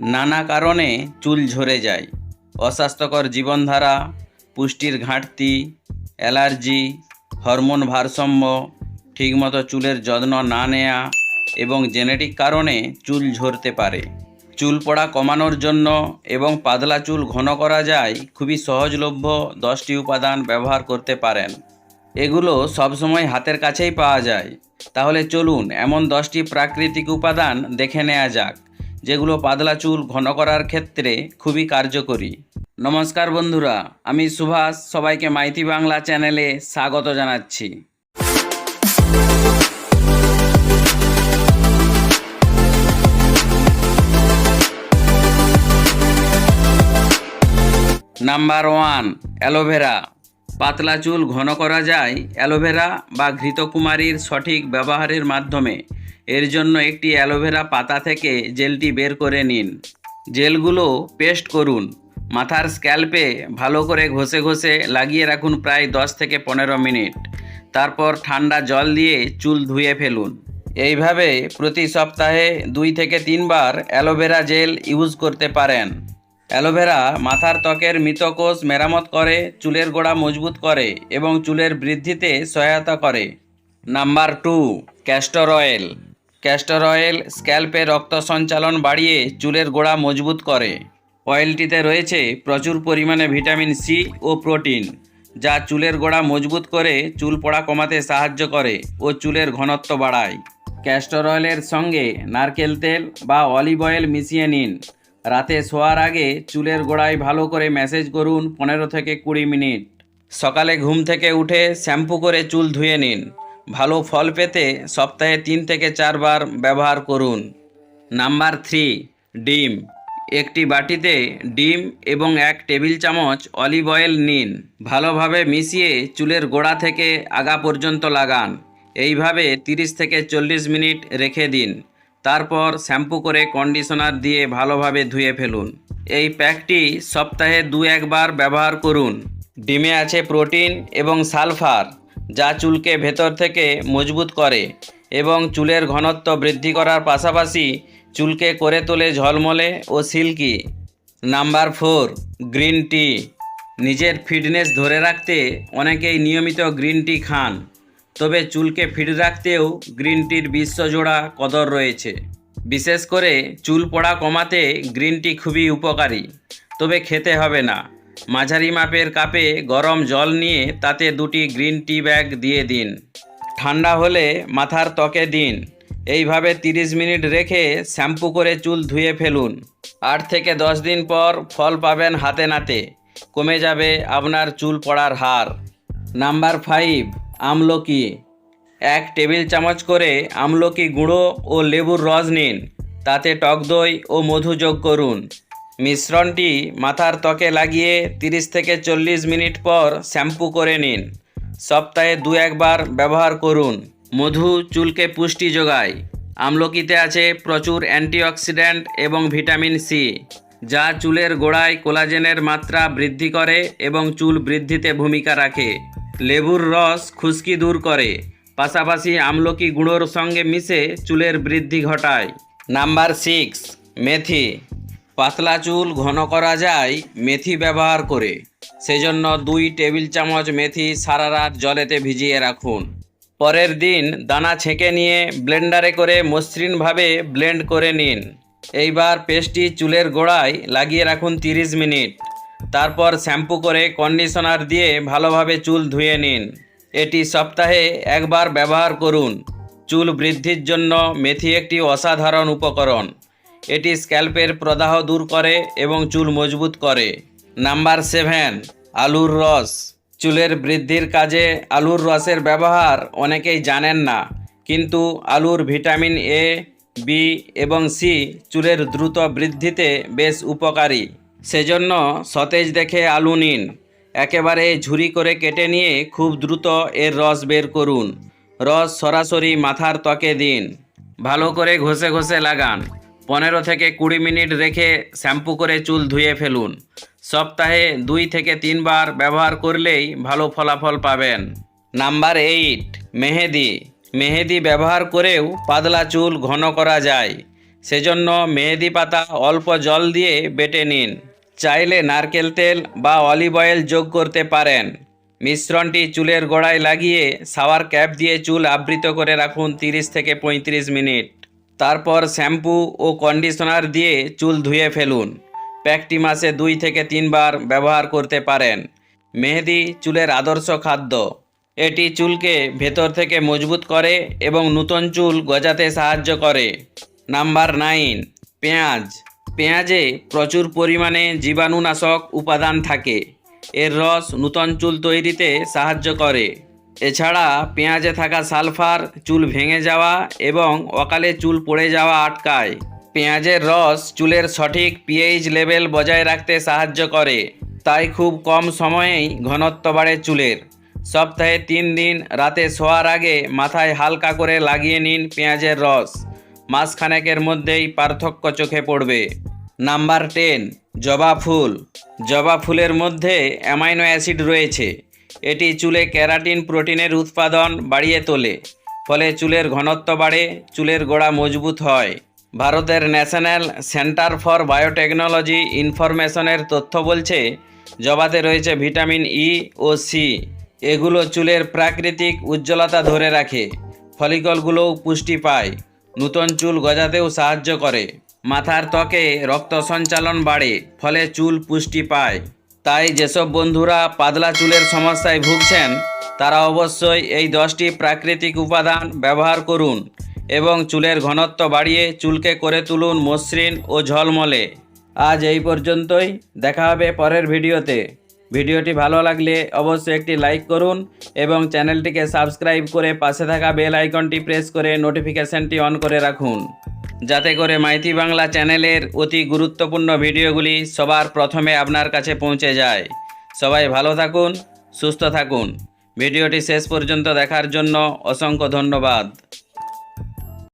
নানা কারণে চুল ঝরে যায়। অস্বাস্থ্যকর জীবনধারা, পুষ্টির ঘাটতি, অ্যালার্জি, হরমোন ভারসাম্য, ঠিকমতো চুলের যত্ন না নেওয়া এবং জেনেটিক কারণে চুল ঝরতে পারে। চুল পড়া কমানোর জন্য এবং পাতলা চুল ঘন করা যায় খুবই সহজলভ্য দশটি উপাদান ব্যবহার করতে পারেন। এগুলো সবসময় হাতের কাছেই পাওয়া যায়। তাহলে চলুন এমন দশটি প্রাকৃতিক উপাদান দেখে নেওয়া যাক। যেগুলো পাতলা চুল ঘন করার ক্ষেত্রে খুবই কার্যকরী। নমস্কার বন্ধুরা, আমি সুভাষ, সবাইকে মাইতি বাংলা চ্যানেলে স্বাগত জানাচ্ছি। Number one, aloe vera. পাতলা চুল ঘন করা যায় অ্যালোভেরা বা ঘৃতকুমারীর সঠিক ব্যবহারের মাধ্যমে। এর জন্য একটি অ্যালোভেরা পাতা থেকে জেলটি বের করে নিন। জেলগুলো পেস্ট করুন। মাথার স্ক্যাল্পে ভালো করে ঘষে ঘষে লাগিয়ে রাখুন প্রায় দশ থেকে পনেরো মিনিট। তারপর ঠান্ডা জল দিয়ে চুল ধুয়ে ফেলুন। এইভাবে প্রতি সপ্তাহে দুই থেকে তিনবার অ্যালোভেরা জেল ইউজ করতে পারেন। অ্যালোভেরা মাথার ত্বকের মৃতকোষ মেরামত করে, চুলের গোড়া মজবুত করে এবং চুলের বৃদ্ধিতে সহায়তা করে। Number two, castor oil. Castor oil স্ক্যাল্পে রক্ত সঞ্চালন বাড়িয়ে চুলের গোড়া মজবুত করে। অয়েলটিতে রয়েছে প্রচুর পরিমাণে ভিটামিন সি ও প্রোটিন, যা চুলের গোড়া মজবুত করে চুল পড়া কমাতে সাহায্য করে ও চুলের ঘনত্ব বাড়ায়। ক্যাস্টর অয়েলের সঙ্গে নারকেল তেল বা অলিভ অয়েল মিশিয়ে নিন। রাতে শোয়ার আগে চুলের গোড়ায় ভালো করে ম্যাসেজ করুন পনেরো থেকে কুড়ি মিনিট। সকালে ঘুম থেকে উঠে শ্যাম্পু করে চুল ধুয়ে নিন। ভালো ফল পেতে সপ্তাহে তিন থেকে চারবার ব্যবহার করুন। নাম্বার থ্রি, ডিম। একটি বাটিতে ডিম এবং এক টেবিল চামচ অলিভ অয়েল নিন। ভালোভাবে মিশিয়ে চুলের গোড়া থেকে আগা পর্যন্ত লাগান। এইভাবে তিরিশ থেকে চল্লিশ মিনিট রেখে দিন। তারপর শ্যাম্পু করে কন্ডিশনার দিয়ে ভালোভাবে ধুয়ে ফেলুন। এই প্যাকটি সপ্তাহে দু একবার ব্যবহার করুন। ডিমে আছে প্রোটিন এবং সালফার। যা চুলকে ভেতর থেকে মজবুত করে এবং চুলের ঘনত্ব বৃদ্ধি করার পাশাপাশি চুলকে করে তোলে ঝলমলে ও silky. Number four, green tea. নিজের ফিটনেস ধরে রাখতে অনেকেই নিয়মিত গ্রিন টি খান, তবে চুলকে ফিট রাখতেও গ্রিন টির বিশ্বজোড়া কদর রয়েছে। বিশেষ করে চুল পড়া কমাতে গ্রিন টি খুবই উপকারী, তবে খেতে হবে না। মাঝারি মাপের কাপে গরম জল নিয়ে তাতে দুটি গ্রিন টি ব্যাগ দিয়ে দিন। ঠান্ডা হলে মাথার ত্বকে দিন। এইভাবে তিরিশ মিনিট রেখে শ্যাম্পু করে চুল ধুয়ে ফেলুন। আট থেকে দশ দিন পর ফল পাবেন হাতে নাতে। কমে যাবে আপনার চুল পড়ার হার। নাম্বার ফাইভ, আমলকি। এক টেবিল চামচ করে আমলকি গুঁড়ো ও লেবুর রস নিন। তাতে টক দই ও মধু যোগ করুন। মিশ্রণটি মাথার ত্বকে লাগিয়ে তিরিশ থেকে চল্লিশ মিনিট পর শ্যাম্পু করে নিন। সপ্তাহে দু একবার ব্যবহার করুন। মধু চুলকে পুষ্টি যোগায়। আমলকিতে আছে প্রচুর অ্যান্টিঅক্সিডেন্ট এবং ভিটামিন সি, যা চুলের গোড়ায় কোলাজেনের মাত্রা বৃদ্ধি করে এবং চুল বৃদ্ধিতে ভূমিকা রাখে। লেবুর রস খুশকি দূর করে। পাশাপাশি আমলকি গুঁড়োর সঙ্গে মিশে চুলের বৃদ্ধি ঘটায়। নাম্বার সিক্স, মেথি। পাতলা চুল ঘন করা যায় মেথি ব্যবহার করে। সেজন্য দুই টেবিল চামচ মেথি সারা রাত জলেতে ভিজিয়ে রাখুন। পরের দিন দানা ছেঁকে নিয়ে ব্লেন্ডারে করে মসৃণভাবে ব্লেন্ড করে নিন। এইবার পেস্টটি চুলের গোড়ায় লাগিয়ে রাখুন তিরিশ মিনিট। তারপর শ্যাম্পু করে কন্ডিশনার দিয়ে ভালোভাবে চুল ধুয়ে নিন। এটি সপ্তাহে একবার ব্যবহার করুন। চুল বৃদ্ধির জন্য মেথি একটি অসাধারণ উপকরণ। এটি স্ক্যাল্পের প্রদাহ দূর করে এবং চুল মজবুত করে। নাম্বার সেভেন, আলুর রস। চুলের বৃদ্ধির কাজে আলুর রসের ব্যবহার অনেকেই জানেন না, কিন্তু আলুর ভিটামিন এ, বি এবং সি চুলের দ্রুত বৃদ্ধিতে বেশ উপকারী। সেজন্য সতেজ দেখে আলু নিন। একেবারে ঝুরি করে কেটে নিয়ে খুব দ্রুত এর রস বের করুন। রস সরাসরি মাথার ত্বকে দিন। ভালো করে ঘষে ঘষে লাগান। পনেরো থেকে কুড়ি মিনিট রেখে শ্যাম্পু করে চুল ধুয়ে ফেলুন। সপ্তাহে দুই থেকে তিনবার ব্যবহার করলেই ভালো ফলাফল পাবেন। নাম্বার এইট, মেহেদি। মেহেদি ব্যবহার করেও পাতলা চুল ঘন করা যায়। সেজন্য মেহেদি পাতা অল্প জল দিয়ে বেটে নিন। চাইলে নারকেল তেল বা অলিভ অয়েল যোগ করতে পারেন। মিশ্রণটি চুলের গোড়ায় লাগিয়ে শাওয়ার ক্যাপ দিয়ে চুল আবৃত করে রাখুন তিরিশ থেকে পঁয়ত্রিশ মিনিট। তারপর শ্যাম্পু ও কন্ডিশনার দিয়ে চুল ধুয়ে ফেলুন। প্যাকটি মাসে দুই থেকে তিনবার ব্যবহার করতে পারেন। মেহেদি চুলের আদর্শ খাদ্য। এটি চুলকে ভেতর থেকে মজবুত করে এবং নূতন চুল গজাতে সাহায্য করে। নাম্বার নাইন, পেঁয়াজ। পেঁয়াজে প্রচুর পরিমাণে জীবাণুনাশক উপাদান থাকে। এর রস নূতন চুল তৈরিতে সাহায্য করে। এছাড়া পেঁয়াজে থাকা সালফার, চুল ভেঙে যাওয়া এবং অকালে চুল পড়ে যাওয়া আটকায়। পেঁয়াজের রস চুলের সঠিক পিএইচ লেভেল বজায় রাখতে সাহায্য করে, তাই খুব কম সময়েই ঘনত্ব বাড়ে চুলের। সপ্তাহে তিন দিন রাতে শোয়ার আগে মাথায় হালকা করে লাগিয়ে নিন পেঁয়াজের রস। মাসখানেকের মধ্যেই পার্থক্য চোখে পড়বে। নাম্বার টেন, জবা ফুল। জবা ফুলের মধ্যে অ্যামাইনো অ্যাসিড রয়েছে। এটি চুলে ক্যারাটিন প্রোটিনের উৎপাদন বাড়িয়ে তোলে। ফলে চুলের ঘনত্ব বাড়ে, চুলের গোড়া মজবুত হয়। ভারতের ন্যাশনাল সেন্টার ফর বায়োটেকনোলজি ইনফরমেশনের তথ্য বলছে, জবাতে রয়েছে ভিটামিন ই ও সি। এগুলো চুলের প্রাকৃতিক উজ্জ্বলতা ধরে রাখে, ফলিকলগুলোও পুষ্টি পায়, নূতন চুল গজাতেও সাহায্য করে। মাথার ত্বকে রক্ত সঞ্চালন বাড়ে, ফলে চুল পুষ্টি পায়। তাই যেসব বন্ধুরা পাতলা চুলের সমস্যায় ভুগছেন, তারা অবশ্যই এই দশটি প্রাকৃতিক উপাদান ব্যবহার করুন এবং চুলের ঘনত্ব বাড়িয়ে চুলকে করে তুলুন মসৃণ ও ঝলমলে। আজ এই পর্যন্তই, দেখা হবে পরের ভিডিওতে। ভিডিওটি ভালো লাগলে অবশ্যই একটি লাইক করুন এবং চ্যানেলটিকে সাবস্ক্রাইব করে পাশে থাকা বেল আইকনটি প্রেস করে নোটিফিকেশনটি অন করে রাখুন। যাতে করে মাইতি বাংলা চ্যানেলের অতি গুরুত্বপূর্ণ ভিডিওগুলি সবার প্রথমে আপনার কাছে পৌঁছে যায়। সবাই ভালো থাকুন, সুস্থ থাকুন। ভিডিওটি শেষ পর্যন্ত দেখার জন্য অসংখ্য ধন্যবাদ।